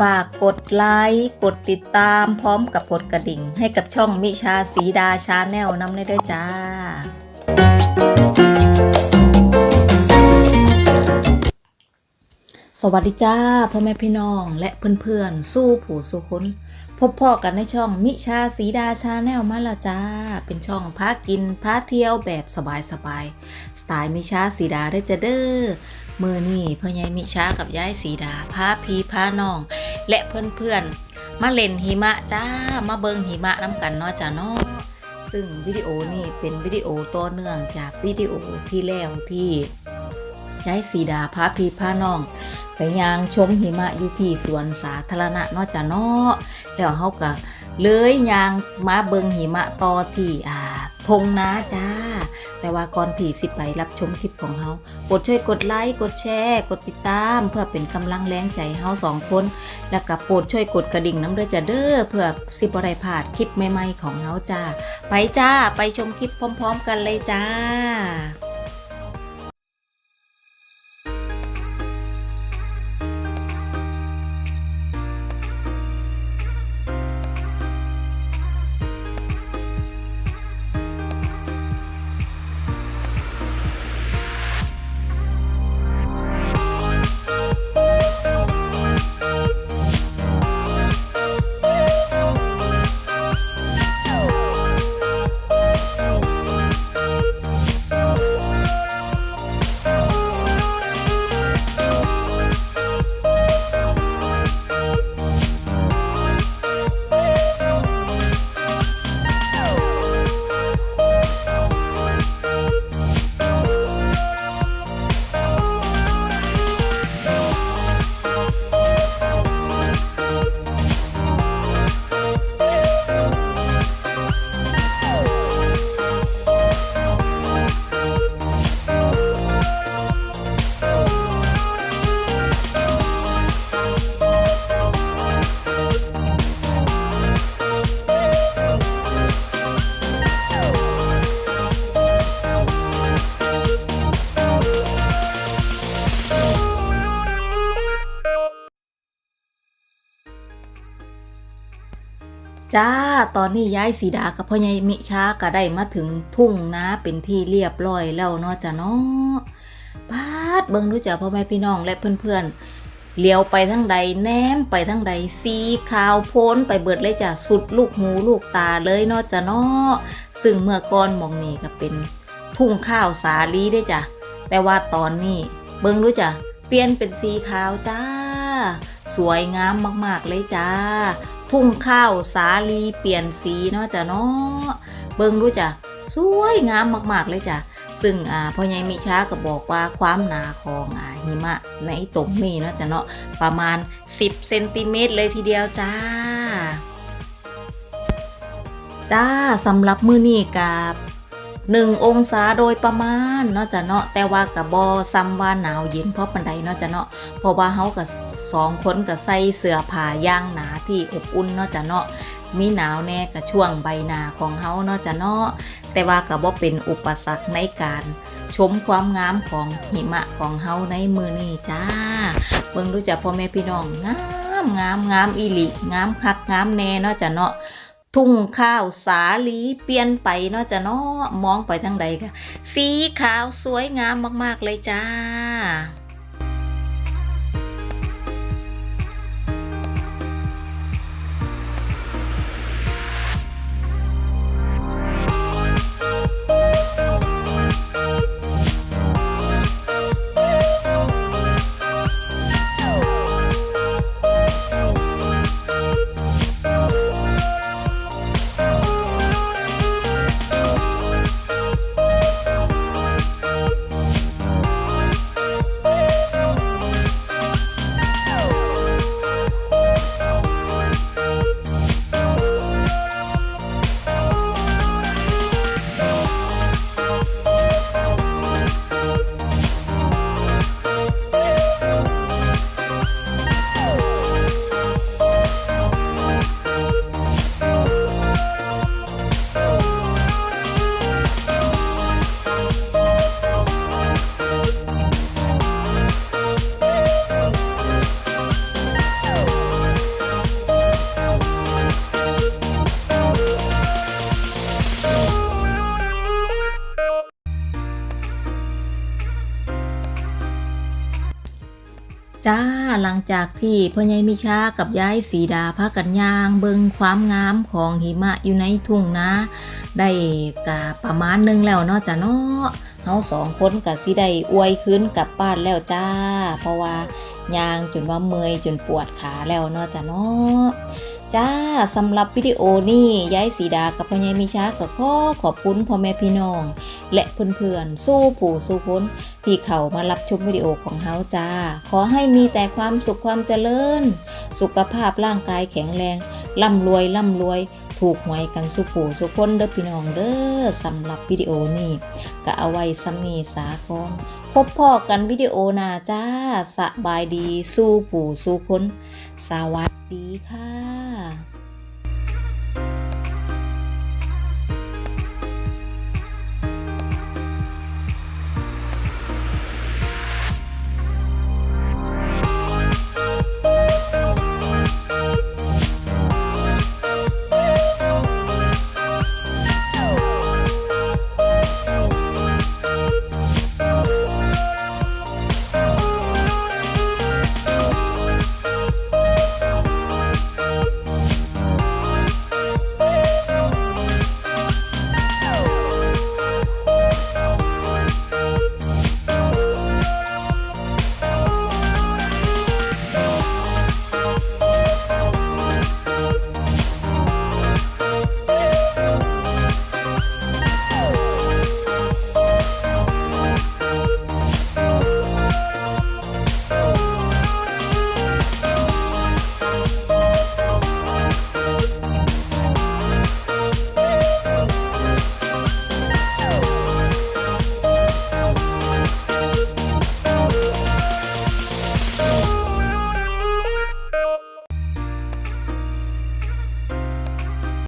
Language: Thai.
ฝากกดไลค์กดติดตามพร้อมกับกดกระดิ่ง ให้กับช่องมิชาสีดาชาแนลน้ำได้ด้วยจ้าสวัสดีจ้าพ่อแม่พี่น้องและเพื่อนๆ สู้ผู้สู้คน พบพ่อกันในช่องมิชาสีดาชาแนลมาละจ้า เป็นช่องพากินพาเที่ยวแบบสบายๆสไตล์มิชาสีดาได้จะเด้อมือนี่พ่อใหญ่มิชากับยายสีดาพาพีพาน้อง และเพื่อนๆ มาเล่นหิมะจ้ามาเบิงหิมะน้ำกันเนาะจ้าเนาะซึ่งวิดีโอนี่เป็นวิดีโอต่อเนื่องจากวิดีโอที่แล้วที่ยายสีดาพาพีพาน้อง ไปยางชมหิมะอยู่ที่สวนสาธารณะเนาะจ้ะเนาะ แล้วเฮาก็เลยยางมาเบิงหิมะต่อที่อ่าทงนาจ้า แต่ว่าก่อนที่สิไปรับชมคลิปของเฮากดช่วยกดไลค์กดแชร์กดติดตาม เพื่อเป็นกำลังแรงใจเฮาสองคน แล้วก็โปรดช่วยกดกระดิ่งน้ำเด้อจ้ะเด้อเพื่อสิบ่ได้พลาดคลิปใหม่ๆของเฮาจ้า ไปจ้าไปชมคลิปพร้อม ๆ กันเลยจ้า จ้า ตอนนี้ย้ายสีดากับพ่อใหญ่มิชาก็ได้มาถึงทุ่งนาเป็นที่เรียบร้อยแล้วเนาะจ้ะเนาะปาดเบิ่งดูจ้ะพ่อแม่พี่น้องและเพื่อนๆเลี้ยวไปทั้งใดแนมไปทั้งใดสีขาวโพ้นไปเบิดเลยจ้ะสุดลูกหูลูกตาเลยเนาะจ้ะเนาะซึ่งเมื่อก่อนมองนี่ก็เป็นทุ่งข้าวสาลีได้จ้ะแต่ว่าตอนนี้เบิ่งดูจ้ะเปลี่ยนเป็นสีขาวจ้า สวยงามมากๆเลยจ้า ทุ่งข้าวสาลีเปลี่ยนสีเนาะจ้ะเนาะเบิ่งดูจ้ะสวยงามมากๆเลยจ้ะซึ่งอ่าพ่อใหญ่มิชาก็บอกว่าความหนาของอ่าหิมะในตรงนี้เนาะจ้ะเนาะประมาณ 10เซนติเมตรเลยทีเดียวจ้า จ้าสำหรับมื้อนี้กับหนึ่งองศาโดยประมาณเนาะจ้ะเนาะแต่ว่ากับบอซ้ำว่าหนาวเย็นเพราะปันใดเนาะจ้ะเนาะเพราะว่าเฮากับ สองคนกับใส่เสื้อผ้าย่างหนาที่อบอุ่นเนาะจ้ะเนาะมีหนาวแน่กับช่วงใบหน้าของเฮาเนาะจ้ะเนาะแต่ว่ากับบ่เป็นอุปสรรคในการชมความงามของหิมะของเฮาในมือนี้จ้าเบิ่งดูจ้ะพ่อแม่พี่น้องงามงามงามอีหลีงามคักงามแน่เนาะจ้ะเนาะทุ่งข้าวสาลีเปลี่ยนไปเนาะจ้ะเนาะมองไปทางใดค่ะสีขาวสวยงามมากๆเลยจ้า จ้าหลังจากที่พ่อใหญ่มิชากับยายสีดาพากันย่าง เบิงความงามของหิมะอยู่ในทุ่งนาได้กะประมาณหนึงแล้วเนาะจ้ะเนาะเฮาสองคนกับสิได้อวยคืนกลับบ้านแล้วจ้า เพราะว่าย่างจนว่าเมยจนปวดขาแล้วเนาะจ้ะเนาะ จ้าสำหรับวิดีโอนี้ยายสีดากับพ่อใหญ่มิชาก็ขอขอบคุณพ่อแม่พี่น้อง และเพื่อนๆสู้ผู้สู้พ้นที่เขามารับชมวิดีโอของเฮาจ้า ขอให้มีแต่ความสุขความเจริญ สุขภาพร่างกายแข็งแรงร่ำรวยร่ำรวย ถูกหวยกันสุผู้สุคนเด้อพี่น้องเด้อสำหรับวิดีโอนี้ก็เอาไว้ซ้ำนีสากอนพบพ่อกันวิดีโอหน้าจ้าสบายดีสู้ผู้สู้คนสวัสดีค่ะ